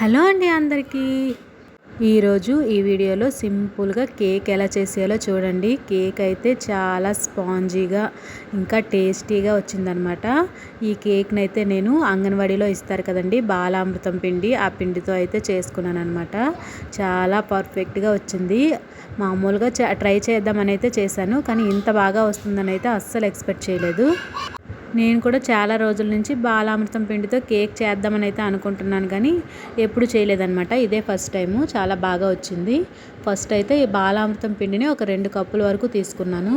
Hello అండి అందరికీ. ఈరోజు ఈ వీడియోలో సింపుల్గా కేక్ ఎలా చేసేయాలో చూడండి. కేక్ అయితే చాలా స్పాంజీగా ఇంకా టేస్టీగా వచ్చిందనమాట ఈ కేక్ని అయితే నేను అంగన్వాడీలో ఇస్తారు కదండి. బాలామృతం పిండి ఆ పిండితో అయితే చేసుకున్నాను అనమాట చాలా పర్ఫెక్ట్గా వచ్చింది. మామూలుగా ట్రై చేద్దామని అయితే చేశాను కానీ ఇంత బాగా వస్తుందని అయితే అస్సలు ఎక్స్పెక్ట్ చేయలేదు. నేను కూడా చాలా రోజుల నుంచి బాలామృతం పిండితో కేక్ చేద్దామని అయితే అనుకుంటున్నాను కానీ ఎప్పుడు చేయలేదన్నమాట. ఇదే ఫస్ట్ టైము. చాలా బాగా వచ్చింది. ఫస్ట్ అయితే ఈ బాలామృతం పిండిని ఒక రెండు కప్పుల వరకు తీసుకున్నాను.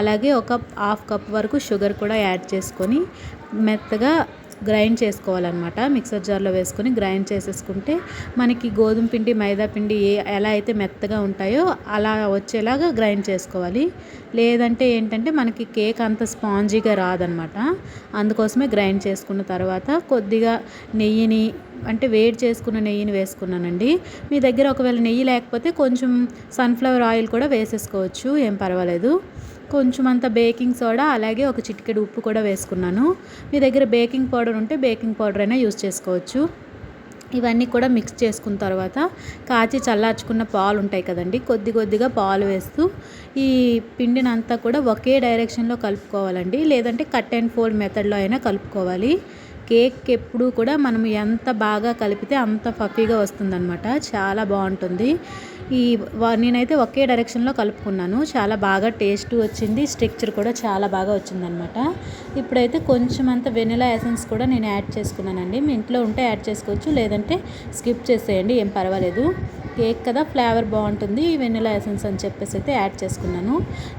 అలాగే ఒక హాఫ్ కప్ వరకు షుగర్ కూడా యాడ్ చేసుకొని మెత్తగా గ్రైండ్ చేసుకోవాలన్నమాట. మిక్సర్ జార్లో వేసుకొని గ్రైండ్ చేసేసుకుంటే మనకి గోధుమ పిండి మైదా పిండి ఏ ఎలా అయితే మెత్తగా ఉంటాయో అలా వచ్చేలాగా గ్రైండ్ చేసుకోవాలి. లేదంటే ఏంటంటే మనకి కేక్ అంత స్పాంజీగా రాదనమాట అందుకోసమే గ్రైండ్ చేసుకున్న తర్వాత కొద్దిగా నెయ్యిని అంటే వేడి చేసుకున్న నెయ్యిని వేసుకున్నానండి. మీ దగ్గర ఒకవేళ నెయ్యి లేకపోతే కొంచెం సన్ఫ్లవర్ ఆయిల్ కూడా వేసేసుకోవచ్చు ఏం పర్వాలేదు. కొంచెం అంత బేకింగ్ సోడా అలాగే ఒక చిటికెడు ఉప్పు కూడా వేసుకున్నాను. మీ దగ్గర బేకింగ్ పౌడర్ ఉంటే బేకింగ్ పౌడర్ అయినా యూస్ చేసుకోవచ్చు. ఇవన్నీ కూడా మిక్స్ చేసుకున్న తర్వాత కాచి చల్లార్చుకున్న పాలు ఉంటాయి కదండి కొద్ది కొద్దిగా పాలు వేస్తూ ఈ పిండిని అంతా కూడా ఒకే డైరెక్షన్లో కలుపుకోవాలండి. లేదంటే కట్ అండ్ ఫోల్డ్ మెథడ్లో అయినా కలుపుకోవాలి. కేక్ ఎప్పుడు కూడా మనం ఎంత బాగా కలిపితే అంత ఫఫీగా వస్తుందన్నమాట. చాలా బాగుంటుంది. ఈ నేనైతే ఒకే డైరెక్షన్లో కలుపుకున్నాను. చాలా బాగా టేస్ట్ వచ్చింది. స్ట్రక్చర్ కూడా చాలా బాగా వచ్చిందనమాట ఇప్పుడైతే కొంచెం అంత వెనిలా ఎసెన్స్ కూడా నేను యాడ్ చేసుకున్నానండి. మీ ఇంట్లో ఉంటే యాడ్ చేసుకోవచ్చు. లేదంటే స్కిప్ చేసేయండి. ఏం పర్వాలేదు. కేక్ కదా ఫ్లేవర్ బాగుంటుంది వెనిలా ఎసెన్స్ అని చెప్పేసి అయితే యాడ్ చేసుకున్నాను.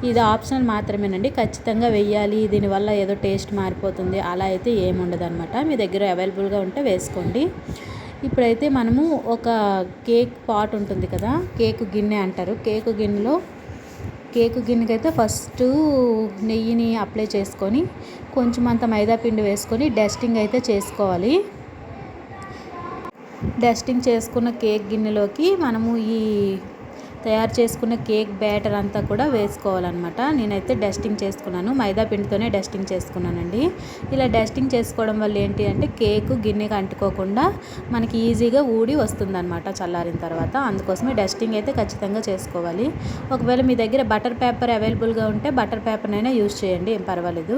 ఇది ఆప్షనల్ మాత్రమేనండి ఖచ్చితంగా వెయ్యాలి దీనివల్ల ఏదో టేస్ట్ మారిపోతుంది అలా అయితే ఏముండదు అనమాట మీ దగ్గర అవైలబుల్గా ఉంటే వేసుకోండి. ఇప్పుడైతే మనము ఒక కేక్ పాట్ ఉంటుంది కదా కేక్ గిన్నె అంటారు. కేక్ గిన్నెలో కేక్ గిన్నెకి అయితే ఫస్ట్ నెయ్యిని అప్లై చేసుకొని కొంచెం అంత మైదా పిండి వేసుకొని డస్టింగ్ అయితే చేసుకోవాలి. డస్టింగ్ చేసుకున్న కేక్ గిన్నెలోకి మనము ఈ తయారు చేసుకున్న కేక్ బ్యాటర్ అంతా కూడా వేసుకోవాలన్నమాట. నేనైతే డస్టింగ్ చేసుకున్నాను. మైదా పిండితోనే డస్టింగ్ చేసుకున్నానండి. ఇలా డస్టింగ్ చేసుకోవడం వల్ల ఏంటి అంటే కేక్ గిన్నెకి అంటుకోకుండా మనకి ఈజీగా ఊడి వస్తుందన్నమాట చల్లారిన తర్వాత. అందుకోసమే డస్టింగ్ అయితే ఖచ్చితంగా చేసుకోవాలి. ఒకవేళ మీ దగ్గర బటర్ పేపర్ అవైలబుల్గా ఉంటే బటర్ పేపర్నైనా యూజ్ చేయండి. ఏం పర్వాలేదు.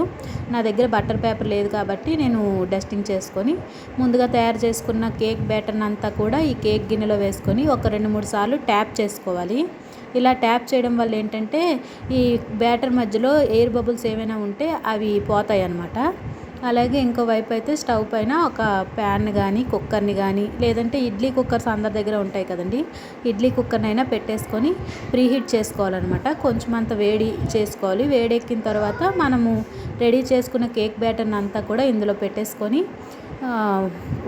నా దగ్గర బటర్ పేపర్ లేదు కాబట్టి నేను డస్టింగ్ చేసుకొని ముందుగా తయారు చేసుకున్న కేక్ బ్యాటర్ని అంతా కూడా ఈ కేక్ గిన్నెలో వేసుకొని ఒక రెండు మూడు సార్లు ట్యాప్ చేసుకోవాలి. చేసుకోవాలి ఇలా ట్యాప్ చేయడం వల్ల ఏంటంటే ఈ బ్యాటర్ మధ్యలో ఎయిర్ బబుల్స్ ఏమైనా ఉంటే అవి పోతాయి అన్నమాట అలాగే ఇంకో వైపు అయితే స్టవ్ పైన ఒక ప్యాన్ కానీ కుక్కర్ని కానీ లేదంటే ఇడ్లీ కుక్కర్స్ అందరి దగ్గర ఉంటాయి కదండి. ఇడ్లీ కుక్కర్ని అయినా పెట్టేసుకొని ప్రీహీట్ చేసుకోవాలన్నమాట. కొంచెం అంత వేడి చేసుకోవాలి. వేడెక్కిన తర్వాత మనము రెడీ చేసుకున్న కేక్ బ్యాటర్ని అంతా కూడా ఇందులో పెట్టేసుకొని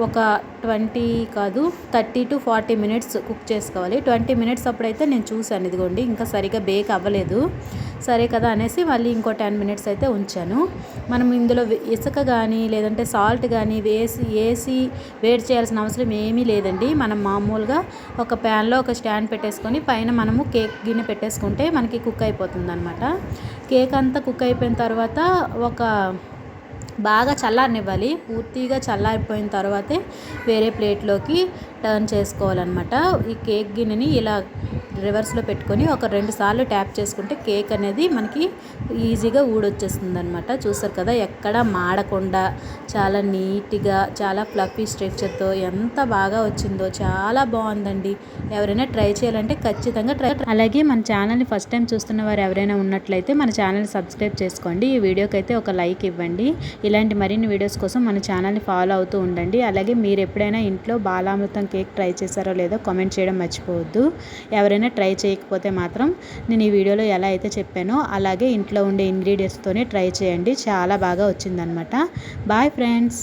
ఒక ట్వంటీ కాదు thirty to forty minutes cook చేసుకోవాలి. ట్వంటీ మినిట్స్ అప్పుడైతే నేను చూశాను ఇదిగోండి ఇంకా సరిగా బేక్ అవ్వలేదు. సరే కదా అనేసి మళ్ళీ ఇంకో టెన్ మినిట్స్ అయితే ఉంచాను. మనం ఇందులో ఇసుక కానీ లేదంటే సాల్ట్ కానీ వేసి వేసి వేడి చేయాల్సిన అవసరం ఏమీ లేదండి. మనం మామూలుగా ఒక ప్యాన్లో ఒక స్టాండ్ పెట్టేసుకొని పైన మనము కేక్ గిన్నె పెట్టేసుకుంటే మనకి కుక్ అయిపోతుంది అనమాట కేక్ అంతా కుక్ అయిపోయిన తర్వాత ఒక బాగా చల్లారనివ్వాలి. పూర్తిగా చల్లారిపోయిన తర్వాతే వేరే ప్లేట్లోకి టర్న్ చేసుకోవాలన్నమాట. ఈ కేక్ గిన్నెని ఇలా రివర్స్లో పెట్టుకొని ఒక రెండు సార్లు ట్యాప్ చేసుకుంటే కేక్ అనేది మనకి ఈజీగా ఊడొచ్చేస్తుంది అనమాట చూసారు కదా ఎక్కడ మాడకుండా చాలా నీట్గా చాలా ఫ్లఫీ స్ట్రక్చర్తో ఎంత బాగా వచ్చిందో చాలా బాగుందండి. ఎవరైనా ట్రై చేయాలంటే ఖచ్చితంగా ట్రై అలాగే మన ఛానల్ని ఫస్ట్ టైం చూస్తున్న వారు ఎవరైనా ఉన్నట్లయితే మన ఛానల్ని సబ్స్క్రైబ్ చేసుకోండి. ఈ వీడియోకి అయితే ఒక లైక్ ఇవ్వండి. ఇలాంటి మరిన్ని వీడియోస్ కోసం మన ఛానల్ని ఫాలో అవుతూ ఉండండి. అలాగే మీరు ఎప్పుడైనా ఇంట్లో బాలామృతం కేక్ ట్రై చేశారో లేదో కామెంట్ చేయడం మర్చిపోవద్దు. ఎవరైనా ట్రై చేయకపోతే మాత్రం నేను ఈ వీడియోలో ఎలా అయితే చెప్పానో అలాగే ఇంట్లో ఉండే ఇంగ్రీడియంట్స్తోనే ట్రై చేయండి. చాలా బాగా వచ్చిందనమాట బాయ్ ఫ్రెండ్స్